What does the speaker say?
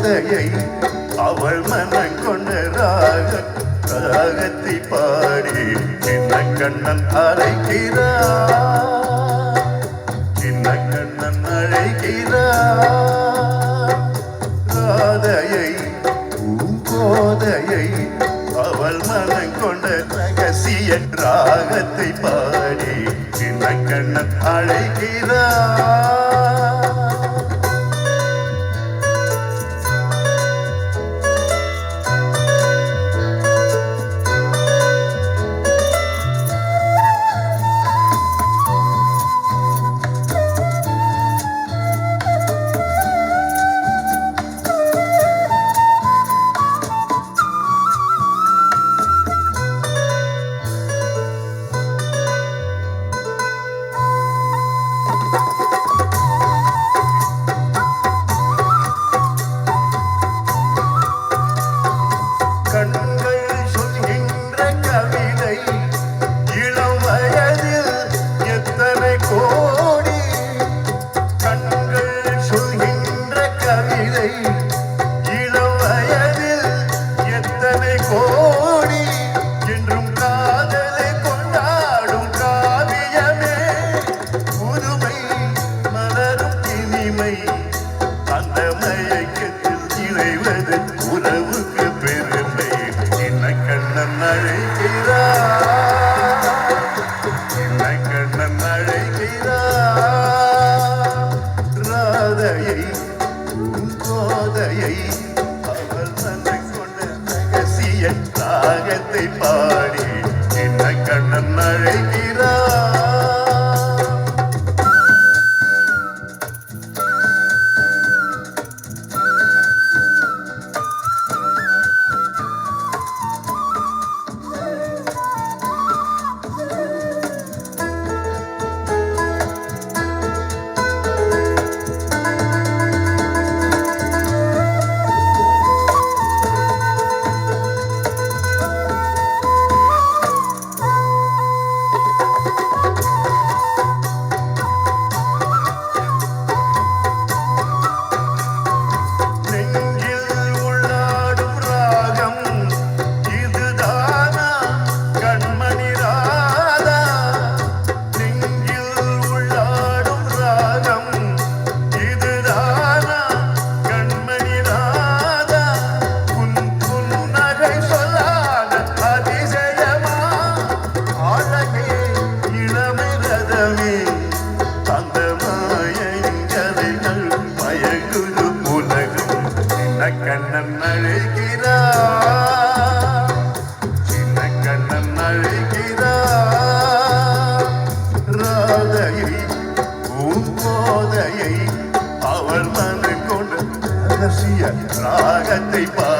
கோதையை அவள் மனம் கொண்ட ராக ராகத்தை பாடி சின்ன கண்ணன் அழைக்கிறார். சின்ன கண்ணன் அழைக்கிறார். ராதையை பூங்கோதையை அவள் மனம் கொண்ட ரகசிய ராகத்தை பாடி சின்ன கண்ணன் அழைக்கிறார். அந்த இணைவது உறவுக்கு பெருமை. சின்ன கண்ணன் அழைக்கிறார். சின்ன கண்ணன் அழைக்கிறார். ராதையை பூங்கோதையை அவள் தன்னை கொண்ட ரகசிய பாடி. சின்ன கண்ணன் அழைக்கிறார். கண்ணன் அழுகிறார். சின்ன கண்ணன் அழுகிறார். ராதையை பூங்கோதையை அவள் தனக்கு கொண்டு ரசிய ராகத்தை பார்